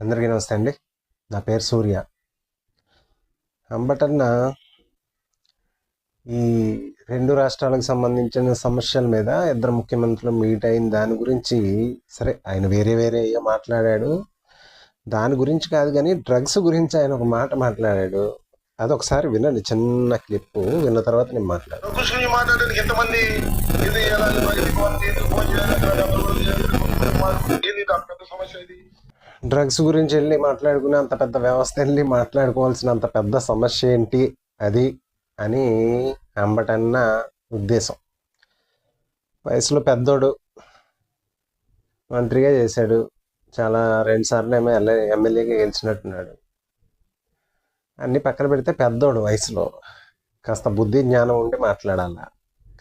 అందరికీ నమస్తే అండి. నా పేరు సూర్య. అంబటన్న ఈ రెండు రాష్ట్రాలకు సంబంధించిన సమస్యల మీద ఇద్దరు ముఖ్యమంత్రులు మీట్ అయిన దాని గురించి సరే ఆయన వేరే వేరే మాట్లాడాడు. దాని గురించి కాదు కానీ డ్రగ్స్ గురించి ఆయన ఒక మాట మాట్లాడాడు. అది ఒకసారి వినండి చిన్న క్లిప్. విన్న తర్వాత నేను మాట్లాడు మాట్లాడడానికి డ్రగ్స్ గురించి వెళ్ళి మాట్లాడుకునే అంత పెద్ద వ్యవస్థ వెళ్ళి మాట్లాడుకోవాల్సిన అంత పెద్ద సమస్య ఏంటి? అది అని అంబటన్న ఉద్దేశం. వయసులో పెద్దోడు మంత్రిగా చేశాడు. చాలా రెండు సార్లు ఏమో ఎల్ల- ఎమ్మెల్యేగా గెలిచినట్టున్నాడు. అన్ని పక్కన పెడితే పెద్దోడు వయసులో. కాస్త బుద్ధి జ్ఞానం ఉండి మాట్లాడాల?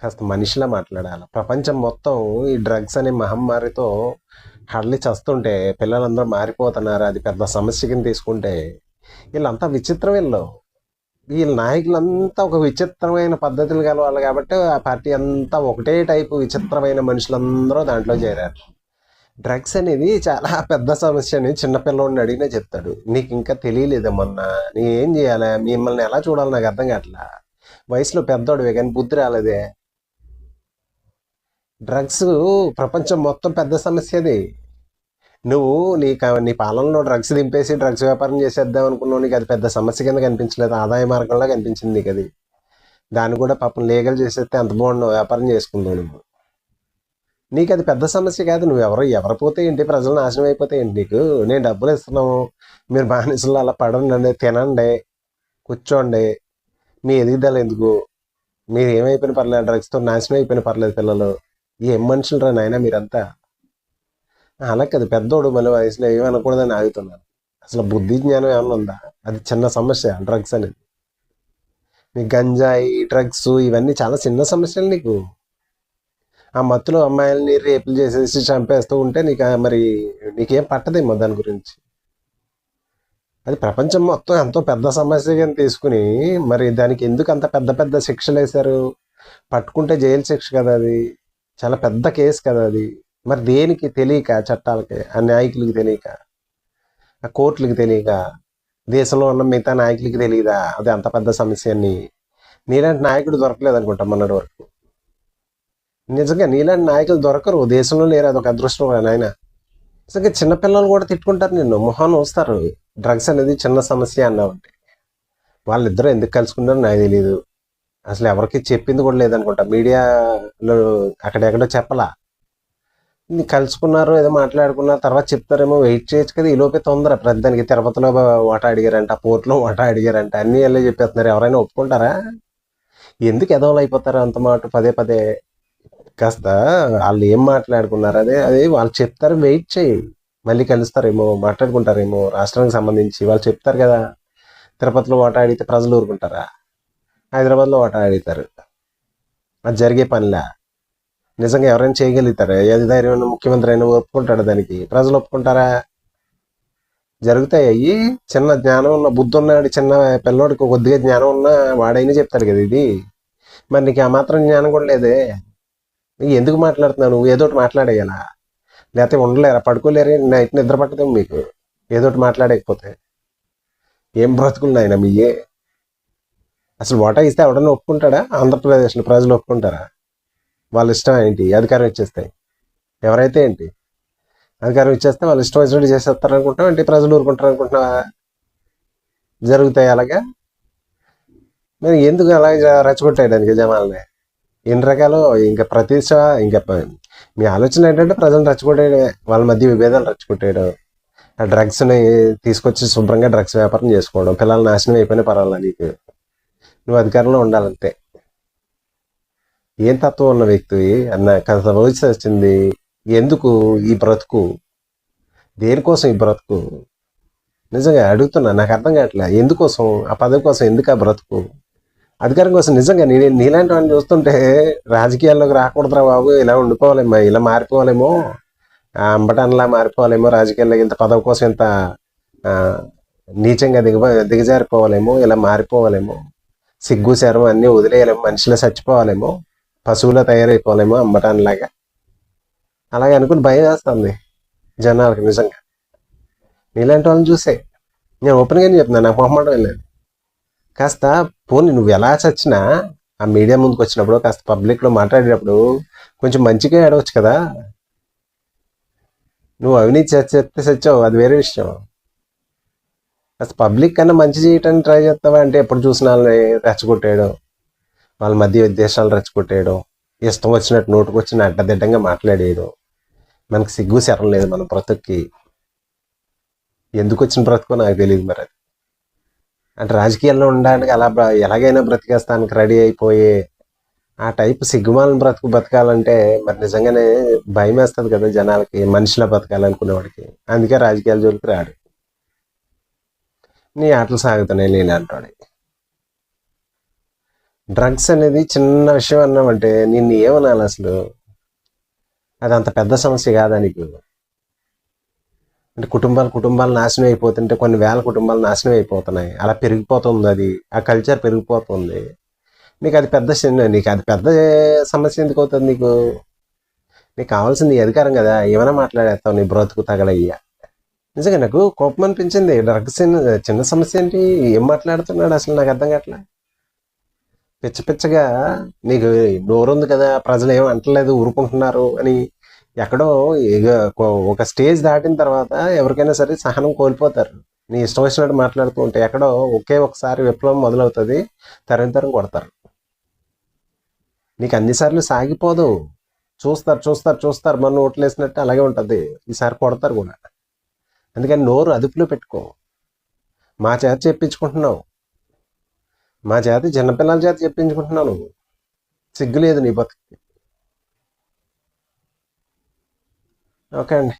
కాస్త మనిషిలా మాట్లాడాలి. ప్రపంచం మొత్తం ఈ డ్రగ్స్ అనే మహమ్మారితో హడలి చస్తుంటే పిల్లలందరూ మారిపోతున్నారు అది పెద్ద సమస్య కింద తీసుకుంటే వీళ్ళంతా విచిత్రం వీళ్ళు. వీళ్ళ నాయకులంతా ఒక విచిత్రమైన పద్ధతులు గల వాళ్ళు కాబట్టి ఆ పార్టీ అంతా ఒకటే టైపు విచిత్రమైన మనుషులందరూ దాంట్లో చేరారు. డ్రగ్స్ అనేది చాలా పెద్ద సమస్య అని చిన్నపిల్లవాడిని అడిగినా చెప్తాడు. నీకు ఇంకా తెలియలేదు మొన్న నీ ఏం చేయాలి? మిమ్మల్ని ఎలా చూడాలి నాకు అర్థం కావట్లా? వయసులో పెద్దోడివే కానీ బుద్ధి రాలేదే? డ్రగ్స్ ప్రపంచం మొత్తం పెద్ద సమస్య అది నువ్వు నీ నీ పాలనలో డ్రగ్స్ దింపేసి డ్రగ్స్ వ్యాపారం చేసేద్దాం అనుకున్నావు నీకు అది పెద్ద సమస్య కింద కనిపించలేదు. ఆదాయ మార్గంలో కనిపించింది నీకు అది. దాన్ని కూడా పాపం లీగల్ చేసేస్తే అంత బాగున్నావు వ్యాపారం చేసుకుందావు నువ్వు. నీకు అది పెద్ద సమస్య కాదు. నువ్వు ఎవరు ఎవరు పోతే ఏంటి? ప్రజలు నాశనం అయిపోతే ఏంటి నీకు? నేను డబ్బులు ఇస్తున్నాము మీరు బానిసలు అలా పడండి తినండి కూర్చోండి. మీ ఎదుగుదల ఎందుకు? మీరు ఏమైపోయిన పర్లేదు డ్రగ్స్తో నాశనం అయిపోయిన పర్లేదు పిల్లలు. ఏం మనుషులు రా నాయన మీరంతా? అలా కదా పెద్దోడు మళ్ళీ వయసులో ఏమనకూడదని ఆగుతున్నాను అసలు బుద్ధి జ్ఞానం ఏమన్నా ఉందా? అది చిన్న సమస్య డ్రగ్స్ అనేది. నీ గంజాయి డ్రగ్స్ ఇవన్నీ చాలా చిన్న సమస్యలు నీకు. ఆ మత్తులో అమ్మాయిలని రేపులు చేసేసి చంపేస్తూ ఉంటే నీకు మరి నీకేం పట్టదేమో దాని గురించి? అది ప్రపంచం మొత్తం ఎంతో పెద్ద సమస్యగా తీసుకుని మరి దానికి ఎందుకు అంత పెద్ద పెద్ద శిక్షలు వేశారు పట్టుకుంటే జైలు శిక్ష కదా అది. చాలా పెద్ద కేసు కదా అది. మరి దేనికి తెలియక చట్టాలకి ఆ నాయకులకి తెలియక ఆ కోర్టులకి తెలియక దేశంలో ఉన్న మిగతా నాయకులకి తెలియదా? అది అంత పెద్ద సమస్య అని. నీలాంటి నాయకుడు దొరకలేదు అనుకుంటా మొన్నటి వరకు. నిజంగా నీలాంటి నాయకులు దొరకరు. దేశంలో లేరు. అదొక అదృష్టం నాయన. నిజంగా చిన్నపిల్లలు కూడా తిట్టుకుంటారు నిన్ను. మొహాన్ని వస్తారు డ్రగ్స్ అనేది చిన్న సమస్య అన్నావంటే వాళ్ళిద్దరూ ఎందుకు కలుసుకున్నారో నాకు తెలియదు అసలు ఎవరికి చెప్పింది కూడా లేదనుకుంటా. మీడియాలో అక్కడెక్కడో చెప్పలా. కలుసుకున్నారు ఏదో మాట్లాడుకున్నారు తర్వాత చెప్తారేమో వెయిట్ చేయొచ్చు కదా ఈ లోపే తొందర. ప్రతిదానికి తిరుపతిలో వాటా అడిగారంట పోర్ట్లో వాటా అడిగారంట అన్నీ వెళ్ళి చెప్పేస్తున్నారు. ఎవరైనా ఒప్పుకుంటారా? ఎందుకు ఎదవలు అయిపోతారు అంత మాట? పదే పదే. కాస్త వాళ్ళు ఏం మాట్లాడుకున్నారు? అదే అదే వాళ్ళు చెప్తారు వెయిట్ చేయి. మళ్ళీ కలుస్తారేమో మాట్లాడుకుంటారేమో రాష్ట్రానికి సంబంధించి వాళ్ళు చెప్తారు కదా. తిరుపతిలో వాటా అడిగితే ప్రజలు ఊరుకుంటారా? హైదరాబాద్లో వాటా అడుగుతారు అది జరిగే పనిలా. నిజంగా ఎవరైనా చేయగలుగుతారా? ఏది ధైర్యం ముఖ్యమంత్రి అయినా ఒప్పుకుంటాడు దానికి? ప్రజలు ఒప్పుకుంటారా? జరుగుతాయి అయ్యి. చిన్న జ్ఞానం ఉన్న బుద్ధి ఉన్నాడు చిన్న పిల్లోడికి కొద్దిగా జ్ఞానం ఉన్న వాడైనా చెప్తాడు కదా ఇది. మరి నీకు ఆ మాత్రం జ్ఞానం కూడా లేదే. నీకు ఎందుకు మాట్లాడుతున్నావు? నువ్వు ఏదో ఒకటి మాట్లాడేయాలా? లేకపోతే ఉండలేరా? పడుకోలేరు? నైట్ నిద్ర పట్టదేమో మీకు. ఏదో ఒకటి మాట్లాడకపోతే. ఏం బ్రతుకులు నాయన మీయే? అసలు ఓటా ఇస్తే ఎవడన్నా ఒప్పుకుంటాడా? ఆంధ్రప్రదేశ్లో ప్రజలు ఒప్పుకుంటారా? వాళ్ళ ఇష్టం ఏంటి? అధికారం ఇచ్చేస్తాయి ఎవరైతే ఏంటి? అధికారం ఇచ్చేస్తే వాళ్ళు ఇష్టం వచ్చినట్టు చేసేస్తారు అనుకుంటాం ఏంటి? ప్రజలు ఊరుకుంటారు అనుకుంటున్నావా జరుగుతాయి అలాగా? మరి ఎందుకు అలాగే రెచ్చగొట్టేయడానికి జనాలని? ఎన్ని రకాలు? ఇంకా ప్రతిష్ట ఇంకా మీ ఆలోచన ఏంటంటే ప్రజలను రెచ్చగొట్టేయడమే. వాళ్ళ మధ్య విభేదాలు రెచ్చగొట్టేయడం. ఆ డ్రగ్స్ని తీసుకొచ్చి శుభ్రంగా డ్రగ్స్ వ్యాపారం చేసుకోవడం. పిల్లలు నాశనం అయిపోయినా పర్వాలేదు నీకు. నువ్వు అధికారంలో ఉండాలంటే. ఏం తత్వం ఉన్న వ్యక్తి అన్న కథ వయసు వచ్చింది. ఎందుకు ఈ బ్రతుకు? దేనికోసం ఈ బ్రతుకు? నిజంగా అడుగుతున్నా నాకు అర్థం కావట్లే. ఎందుకోసం? ఆ పదవి కోసం ఎందుకు ఆ బ్రతుకు? అధికారం కోసం నిజంగా నీ నీలాంటి వాడిని చూస్తుంటే రాజకీయాల్లోకి రాకూడదురా బాబు. ఇలా ఉండిపోవాలేమో ఇలా మారిపోవాలేమో. ఆ అంబటన్లా మారిపోవాలేమో రాజకీయాల్లో ఇంత పదవి కోసం ఇంత నీచంగా దిగ దిగజారిపోవాలేమో ఇలా మారిపోవాలేమో. సిగ్గు శరం అన్నీ వదిలేయలేము. మనుషులు చచ్చిపోవాలేమో. పశువులా తయారైపోవాలేమో అమ్మటానిలాగా. అలాగే అనుకుని భయం వేస్తుంది జనాలకు నిజంగా. నీలాంటి వాళ్ళని చూసే. నేను ఓపెన్గానే చెప్తున్నాను నాకు మొహమాటం లేదు. కాస్త పోనీ నువ్వు ఎలా చచ్చినా ఆ మీడియా ముందుకు వచ్చినప్పుడు కాస్త పబ్లిక్లో మాట్లాడేటప్పుడు కొంచెం మంచిగా ఆడవచ్చు కదా. నువ్వు అవినీతి చచ్చి చెప్తే చచ్చావు. అది వేరే విషయం. అసలు పబ్లిక్ కన్నా మంచి చేయటానికి ట్రై చేస్తావా? అంటే ఎప్పుడు చూసిన వాళ్ళని రెచ్చగొట్టేయడం వాళ్ళ మధ్య విద్వేషాలు రెచ్చగొట్టేయడం ఇష్టం వచ్చినట్టు నోటుకు వచ్చిన అడ్డదిడ్డంగా మాట్లాడేయడం. మనకి సిగ్గు శరం లేదు మన బ్రతుక్కి. ఎందుకు వచ్చిన బ్రతుకో నాకు తెలియదు మరి అది. అంటే రాజకీయాల్లో ఉండడానికి అలా ఎలాగైనా బ్రతికేస్తానికి రెడీ అయిపోయే ఆ టైప్ సిగ్గుమాలను బ్రతుకు బతకాలంటే మరి నిజంగానే భయం వేస్తుంది కదా జనాలకి మనిషిలా బతకాలనుకునేవాడికి. అందుకే రాజకీయాల జోలికి రాడు. నీ ఆటలు సాగుతున్నాయి నేను అంటాడు. డ్రగ్స్ అనేది చిన్న విషయం అన్నామంటే నిన్ను ఏమనాలి అసలు? అది అంత పెద్ద సమస్య కాదా నీకు? అంటే కుటుంబాలు కుటుంబాలు నాశనం అయిపోతుంటే కొన్ని వేల కుటుంబాలు నాశనం అయిపోతున్నాయి. అలా పెరిగిపోతుంది అది. ఆ కల్చర్ పెరిగిపోతుంది. నీకు అది పెద్ద చిన్న నీకు అది పెద్ద సమస్య ఎందుకు అవుతుంది నీకు? నీకు కావాల్సింది అధికారం కదా. ఏమైనా మాట్లాడేస్తావు నీ బ్రతుకు తగలయ్యా. నిజంగా నాకు కోపం అనిపించింది. డ్రగ్స్ చిన్న- చిన్న సమస్య ఏంటి? ఏం మాట్లాడుతున్నాడు? అసలు నాకు అర్థం కావట్లే. పిచ్చ పిచ్చగా నీకు నోరు ఉంది కదా ప్రజలు ఏం అంటలేదు ఊరుకుంటున్నారు అని ఎక్కడో ఒక స్టేజ్ దాటిన తర్వాత ఎవరికైనా సరే సహనం కోల్పోతారు. నీ ఇష్టం వచ్చినట్టు మాట్లాడుతూ ఉంటే ఎక్కడో ఒకే ఒకసారి విప్లవం మొదలవుతుంది తరం తరం కొడతారు. నీకు అన్నిసార్లు సాగిపోదు. చూస్తారు చూస్తారు చూస్తారు. మన ఓట్లు వేసినట్టు అలాగే ఉంటుంది. ఈసారి కొడతారు కూడా. అందుకని నోరు అదుపులో పెట్టుకో. మా చేత చెప్పించుకుంటున్నావు. మా చేత చిన్నపిల్లల చేత చెప్పించుకుంటున్నావు నువ్వు. సిగ్గు లేదు నీ బతుకు ఓకే అండి.